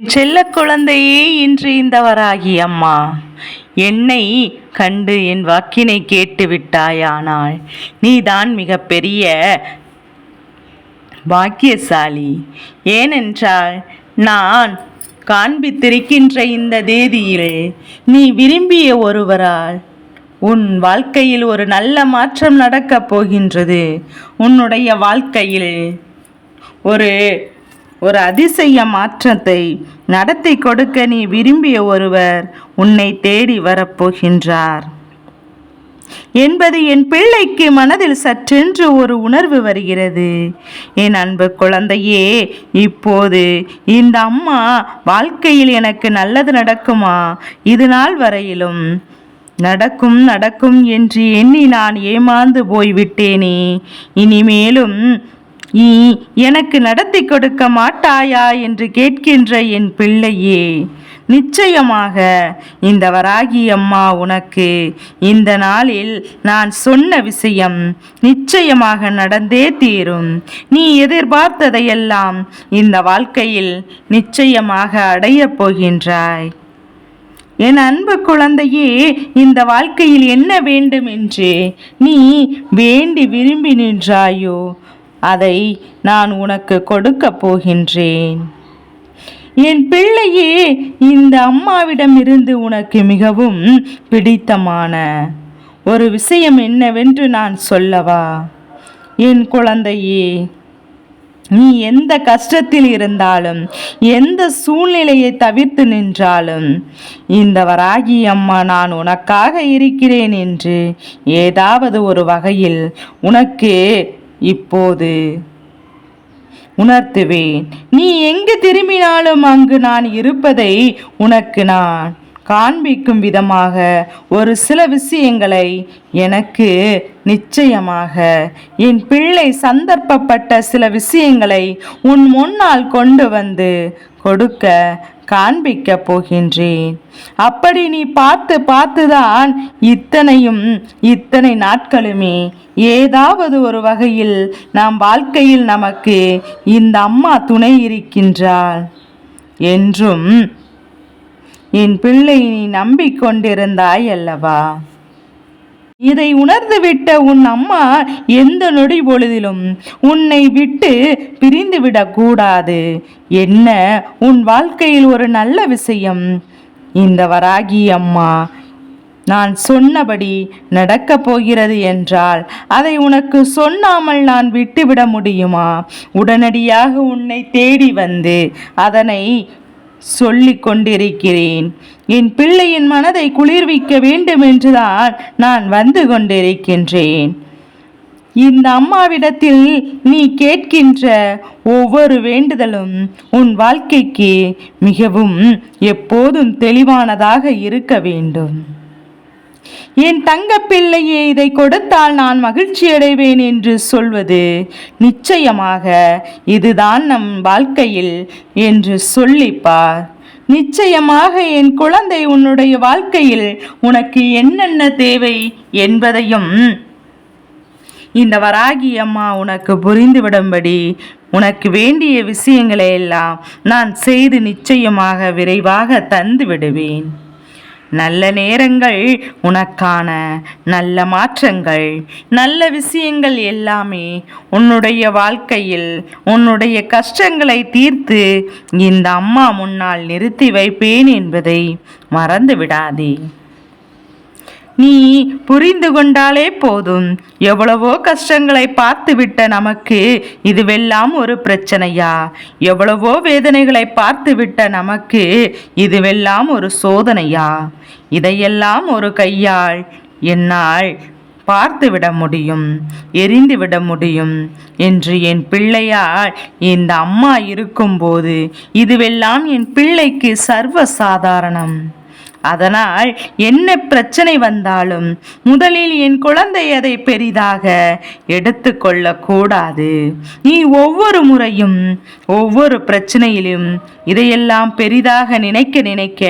செல்ல குழந்தையே இன்று இந்தவராகி அம்மா. என்னை கண்டு என் வாக்கினை கேட்டு விட்டாயானால் நீதான் மிகப்பெரிய பாக்கியசாலி. ஏனென்றால் நான் காண்பித்திருக்கின்ற இந்த தேதியில் நீ விரும்பிய ஒருவரால் உன் வாழ்க்கையில் ஒரு நல்ல மாற்றம் நடக்கப் போகின்றது. உன்னுடைய வாழ்க்கையில் ஒரு ஒரு அதிசய மாற்றத்தை நடத்தி கொடுக்க நீ விரும்பிய ஒருவர் உன்னை தேடி வரப்போகின்றார். என்பது என் பிள்ளைக்கு மனதில் சற்றென்று ஒரு உணர்வு வருகிறது. என் அன்பு குழந்தையே இப்போது இந்த அம்மா வாழ்க்கையில் எனக்கு நல்லது நடக்குமா? இது நாள் வரையிலும் நடக்கும் நடக்கும் என்று எண்ணி நான் ஏமாந்து போய்விட்டேனே. இனிமேலும் நீ எனக்கு நடத்தி கொடுக்க மாட்டாயா என்று கேட்கின்ற என் பிள்ளையே நிச்சயமாக இந்த வராகி அம்மா உனக்கு இந்த நாளில் நான் சொன்ன விஷயம் நிச்சயமாக நடந்தே தீரும். நீ எதிர்பார்த்ததையெல்லாம் இந்த வாழ்க்கையில் நிச்சயமாக அடையப் போகின்றாய். என் அன்பு குழந்தையே இந்த வாழ்க்கையில் என்ன வேண்டும் என்று நீ வேண்டி விரும்பி நின்றாயோ அதை நான் உனக்கு கொடுக்கப் போகின்றேன். என் பிள்ளையே இந்த அம்மாவிடமிருந்து உனக்கு மிகவும் பிடித்தமான ஒரு விஷயம் என்னவென்று நான் சொல்லவா? என் குழந்தையே நீ எந்த கஷ்டத்தில் இருந்தாலும் எந்த சூழ்நிலையை தவிர்த்து நின்றாலும் இந்த வராகி அம்மா நான் உனக்காக இருக்கிறேன் என்று ஏதாவது ஒரு வகையில் உனக்கு இப்போது உணர்த்துவேன். நீ எங்கு திரும்பினாலும் அங்கு நான் இருப்பதை உனக்கு நான் காண்பிக்கும் விதமாக ஒரு சில விஷயங்களை எனக்கு நிச்சயமாக என் பிள்ளை சந்தர்ப்பப்பட்ட சில விஷயங்களை உன் முன்னால் கொண்டு வந்து கொடுக்க காண்பிக்க போகின்றேன். அப்படி நீ பார்த்து பார்த்துதான் இத்தனையும் இத்தனை நாட்களுமே ஏதாவது ஒரு வகையில் நாம் வாழ்க்கையில் நமக்கு இந்த அம்மா துணை இருக்கின்றாள். என்றும் என் பிள்ளை நீ நம்பிக்கொண்டிருந்தாய் அல்லவா இதை உணர்ந்துவிட்ட உன் அம்மா எந்த நொடி பொழுதிலும் உன்னை விட்டு பிரிந்துவிடக் கூடாது. என்ன? உன் வாழ்க்கையில் ஒரு நல்ல விஷயம். இந்த வராகி அம்மா நான் சொன்னபடி நடக்கப் போகிறது என்றால் அதை உனக்கு சொன்னாமல் நான் விட்டுவிட முடியுமா? உடனடியாக உன்னை தேடி வந்து அதனை சொல்லிக் கொண்டிருக்கிறேன். என் பிள்ளையின் மனதை குளிர்விக்க வேண்டும் என்றுதான் நான் வந்து கொண்டிருக்கின்றேன். இந்த அம்மாவிடத்தில் நீ கேட்கின்ற ஒவ்வொரு வேண்டுதலும் உன் வாழ்க்கைக்கு மிகவும் எப்போதும் தெளிவானதாக இருக்க வேண்டும். என் தங்க பிள்ளையே இதை கொடுத்தால் நான் மகிழ்ச்சி அடைவேன் என்று சொல்வது நிச்சயமாக இதுதான் நம் வாழ்க்கையில் என்று சொல்லிப்பார். நிச்சயமாக என் குழந்தை உன்னுடைய வாழ்க்கையில் உனக்கு என்னென்ன தேவை என்பதையும் இந்த வராகி அம்மா உனக்கு புரிந்துவிடும்படி உனக்கு வேண்டிய விஷயங்களை எல்லாம் நான் செய்து நிச்சயமாக விரைவாக தந்து விடுவேன் நல்ல நேரங்கள் உனக்கான நல்ல மாற்றங்கள். நல்ல விஷயங்கள் எல்லாமே உன்னுடைய வாழ்க்கையில் உன்னுடைய கஷ்டங்களை தீர்த்து இந்த அம்மா முன்னால் நிறுத்தி வைப்பேன் என்பதை மறந்து விடாதே. நீ புரிந்து கொண்டாலே போதும். எவ்வளவோ கஷ்டங்களை பார்த்துவிட்ட நமக்கு இதுவெல்லாம் ஒரு பிரச்சனையா? எவ்வளவோ வேதனைகளை பார்த்துவிட்ட நமக்கு இதுவெல்லாம் ஒரு சோதனையா? இதையெல்லாம் ஒரு கையால் என்னால் பார்த்துவிட முடியும் எரிந்துவிட முடியும் என்று என் பிள்ளையால் இந்த அம்மா இருக்கும்போது இதுவெல்லாம் என் பிள்ளைக்கு சர்வ சாதாரணம் அதனால் என்ன பிரச்சனை வந்தாலும் முதலில் என் குழந்தை அதை பெரிதாக எடுத்துக்கொள்ளக்கூடாது. நீ ஒவ்வொரு முறையும் ஒவ்வொரு பிரச்சனையிலும் இதையெல்லாம் பெரிதாக நினைக்க நினைக்க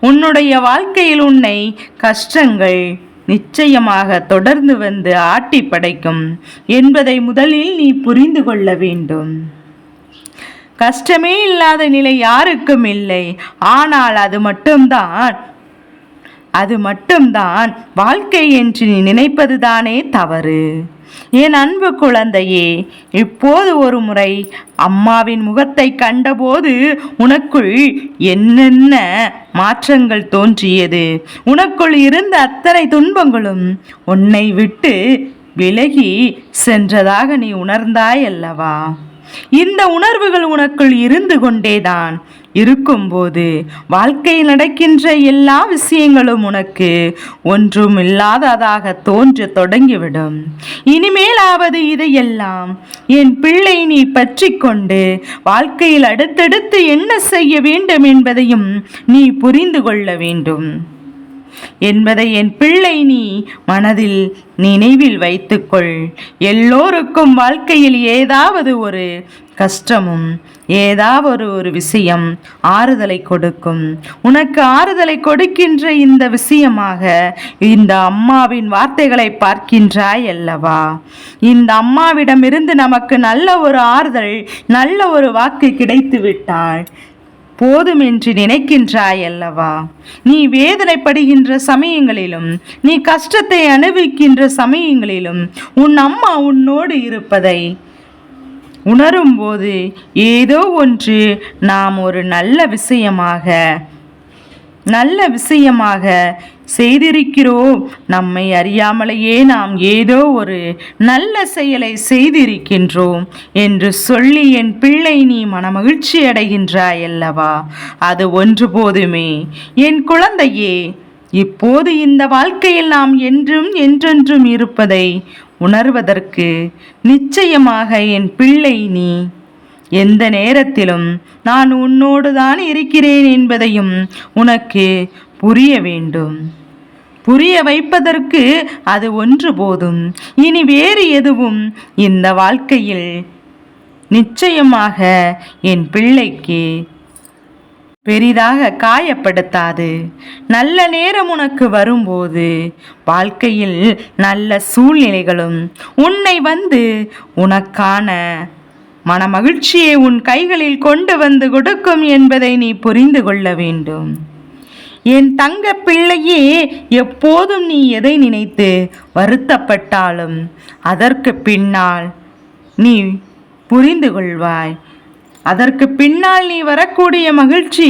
உன்னுடைய வாழ்க்கையில் உன்னை கஷ்டங்கள் நிச்சயமாக தொடர்ந்து வந்து ஆட்டி படைக்கும் என்பதை முதலில் நீ புரிந்து கொள்ள வேண்டும். கஷ்டமே இல்லாத நிலை யாருக்கும் இல்லை. ஆனால் அது மட்டும்தான் அது மட்டும்தான் வாழ்க்கை என்று நீ நினைப்பதுதானே தவறு. என் அன்பு குழந்தையே இப்போது ஒரு முறை அம்மாவின் முகத்தை கண்டபோது உனக்குள் என்னென்ன மாற்றங்கள் தோன்றியது? உனக்குள் இருந்த அத்தனை துன்பங்களும் உன்னை விட்டு விலகி சென்றதாக நீ உணர்ந்தாய் அல்லவா இந்த உணர்வுகள் உனக்குள் இருந்து கொண்டேதான். இருக்கும்போது வாழ்க்கையில் நடக்கின்ற எல்லா விஷயங்களும் உனக்கு ஒன்றும் இல்லாததாக தோன்ற தொடங்கிவிடும். இனிமேலாவது இதையெல்லாம் என் பிள்ளை நீ பற்றி கொண்டு வாழ்க்கையில் அடுத்தடுத்து என்ன செய்ய வேண்டும் என்பதையும் நீ புரிந்து கொள்ள வேண்டும். என்பதை என் பிள்ளை நீ மனதில் நினைவில் வைத்துக்கொள். எல்லோருக்கும் வாழ்க்கையில் ஏதாவது ஒரு கஷ்டமும் ஏதாவது ஒரு விஷயம் ஆறுதலை கொடுக்கும். உனக்கு ஆறுதலை கொடுக்கின்ற இந்த விஷயமாக இந்த அம்மாவின் வார்த்தைகளை பார்க்கின்றாய் அல்லவா? இந்த அம்மாவிடமிருந்து நமக்கு நல்ல ஒரு ஆறுதல் நல்ல ஒரு வாக்கு கிடைத்து விட்டாள் போதும் என்று நினைக்கின்றாய் அல்லவா? நீ வேதனைப்படுகின்ற சமயங்களிலும் நீ கஷ்டத்தை அனுபவிக்கின்ற சமயங்களிலும் உன் அம்மா உன்னோடு இருப்பதை உணரும்போது ஏதோ ஒன்று நாம் ஒரு நல்ல விஷயமாக நல்ல விஷயமாக செய்திருக்கிறோம். நம்மை அறியாமலேயே நாம் ஏதோ ஒரு நல்ல செயலை செய்திருக்கின்றோம் என்று சொல்லி என் பிள்ளை நீ மனமகிழ்ச்சி அடைகின்றாய் அல்லவா? அது ஒன்று போதுமே. என் குழந்தையே இப்போது இந்த வாழ்க்கையில் நாம் என்றும் என்றென்றும் இருப்பதை உணர்வதற்கு நிச்சயமாக என் பிள்ளை நீ எந்த நேரத்திலும் நான் உன்னோடு தான் இருக்கிறேன் என்பதையும் உனக்கு புரிய வேண்டும். புரிய வைப்பதற்கு அது ஒன்று போதும். இனி வேறு எதுவும் இந்த வாழ்க்கையில் நிச்சயமாக என் பிள்ளைக்கு பெரிதாக காயப்படுத்தாது. நல்ல நேரம் உனக்கு வரும்போது வாழ்க்கையில் நல்ல சூழ்நிலைகளும் உன்னை வந்து உனக்கான மனமகிழ்ச்சியை உன் கைகளில் கொண்டு வந்து கொடுக்கும் என்பதை நீ புரிந்து கொள்ள வேண்டும். என் தங்க பிள்ளையே எப்போதும் நீ எதை நினைத்து வருத்தப்பட்டாலும் அதற்கு பின்னால் நீ புரிந்து கொள்வாய். அதற்கு பின்னால் நீ வரக்கூடிய மகிழ்ச்சி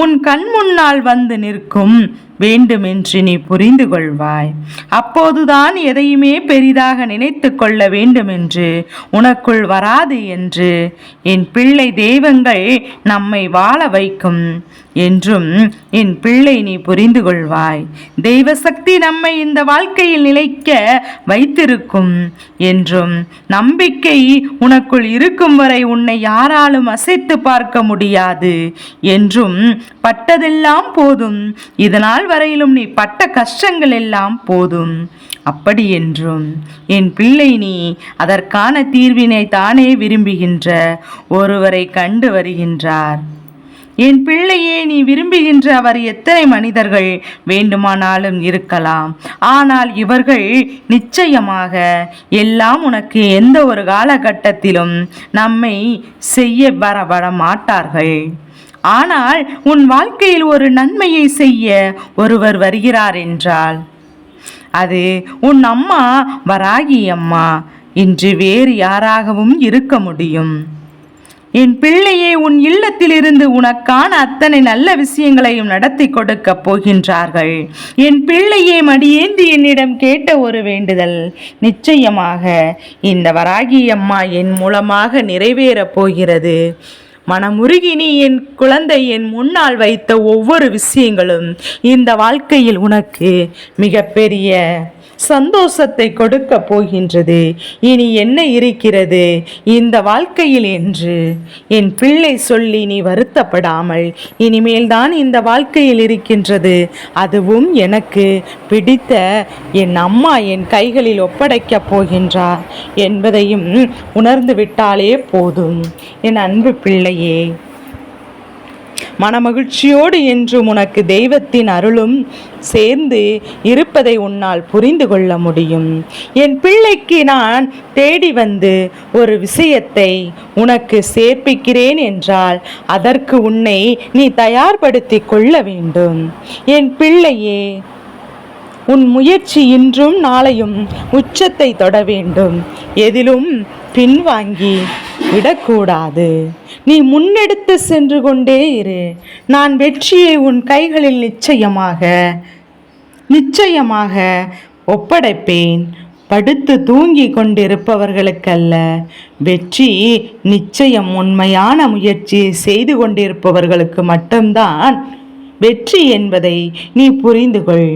உன் கண் முன்னால் வந்து நிற்கும். வேண்டுமென்று நீ புரிந்து கொள்வாய் அப்போதுதான் எதையுமே பெரிதாக நினைத்து கொள்ள வேண்டுமென்று உனக்குள் வராது என்று என் பிள்ளை தெய்வங்கள் நம்மை வாழ வைக்கும் என்றும் என் பிள்ளை நீ புரிந்து கொள்வாய் தெய்வ சக்தி நம்மை இந்த வாழ்க்கையில் நிலைக்க வைத்திருக்கும் என்றும் நம்பிக்கை உனக்குள் இருக்கும் வரை உன்னை யாராலும் அசைத்து பார்க்க முடியாது என்றும் பட்டதெல்லாம் போதும். இதனால் வரையிலும் நீ பட்ட கஷ்டங்கள் எல்லாம் போதும். அப்படி என்றும் என் பிள்ளை நீ அதற்கான தீர்வினை தானே விரும்புகின்ற ஒருவரை கண்டு வருகின்றார். என் பிள்ளையே நீ விரும்புகின்ற அவர் எத்தனை மனிதர்கள் வேண்டுமானாலும் இருக்கலாம். ஆனால் இவர்கள் நிச்சயமாக எல்லாம் உனக்கு எந்த ஒரு காலகட்டத்திலும் நம்மை செய்ய வர மாட்டார்கள். ஆனால் உன் வாழ்க்கையில் ஒரு நன்மையை செய்ய ஒருவர் வருகிறார் என்றால் அது உன் அம்மா வராகி அம்மா இன்று வேறு யாராகவும் இருக்க முடியும். என் பிள்ளையே உன் இல்லத்திலிருந்து உனக்கான அத்தனை நல்ல விஷயங்களையும் நடத்தி கொடுக்க போகின்றார்கள். என் பிள்ளையே மடியேந்தி என்னிடம் கேட்ட ஒரு வேண்டுதல் நிச்சயமாக இந்த வராகி அம்மா என் மூலமாக நிறைவேறப் போகிறது. மனமுருகி நீ என் குழந்தை என் முன்னால் வைத்த ஒவ்வொரு விஷயங்களும் இந்த வாழ்க்கையில் உனக்கு மிகப்பெரிய சந்தோஷத்தை கொடுக்க போகின்றது. இனி என்ன இருக்கிறது? இந்த வாழ்க்கையில் என்று. என் பிள்ளை சொல்லி நீ வருத்தப்படாமல் இனிமேல் தான் இந்த வாழ்க்கையில் இருக்கின்றது. அதுவும் எனக்கு பிடித்த என் அம்மா என் கைகளில் ஒப்படைக்கப் போகின்றார் என்பதையும் உணர்ந்து விட்டாலே போதும். என் அன்பு பிள்ளையே மனமகிழ்ச்சியோடு என்றும் உனக்கு தெய்வத்தின் அருளும் சேர்ந்து இருப்பதை உன்னால் புரிந்து கொள்ள முடியும். என் பிள்ளைக்கு நான் தேடி வந்து ஒரு விஷயத்தை உனக்கு சேர்ப்பிக்கிறேன் என்றால் அதற்கு உன்னை நீ தயார்படுத்தி கொள்ள வேண்டும். என் பிள்ளையே உன் முயற்சி இன்றும் நாளையும் உச்சத்தை தொட வேண்டும். எதிலும் பின்வாங்கி விடக்கூடாது. நீ முன்னெடுத்து சென்று கொண்டே இரு. நான் வெற்றியை உன் கைகளில் நிச்சயமாக நிச்சயமாக ஒப்படைப்பேன். படுத்து தூங்கி கொண்டிருப்பவர்களுக்கல்ல வெற்றி நிச்சயம் உண்மையான முயற்சி செய்து கொண்டிருப்பவர்களுக்கு மட்டும்தான். வெற்றி என்பதை நீ புரிந்து கொள்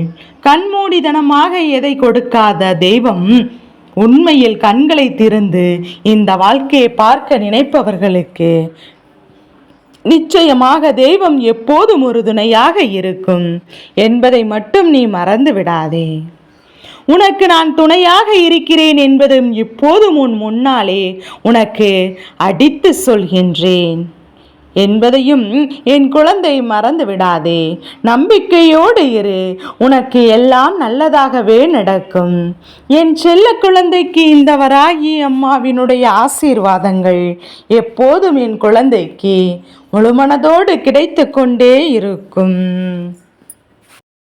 கண்மூடிதனமாக எதை கொடுக்காத தெய்வம் உண்மையில் கண்களை திறந்து இந்த வாழ்க்கையை பார்க்க நினைப்பவர்களுக்கு நிச்சயமாக தெய்வம் எப்போதும் ஒரு துணையாக இருக்கும் என்பதை மட்டும் நீ மறந்து விடாதே உனக்கு நான் துணையாக இருக்கிறேன் என்பதும் இப்போதும் உன் முன்னாலே உனக்கு அடித்து சொல்கின்றேன். என்பதையும் என் குழந்தை மறந்து விடாதே. நம்பிக்கையோடு இரு. உனக்கு எல்லாம் நல்லதாகவே நடக்கும். என் செல்ல குழந்தைக்கு இந்த வராகி அம்மாவினுடைய ஆசீர்வாதங்கள் எப்போதும் என் குழந்தைக்கு முழுமனதோடு கிடைத்து கொண்டே இருக்கும்.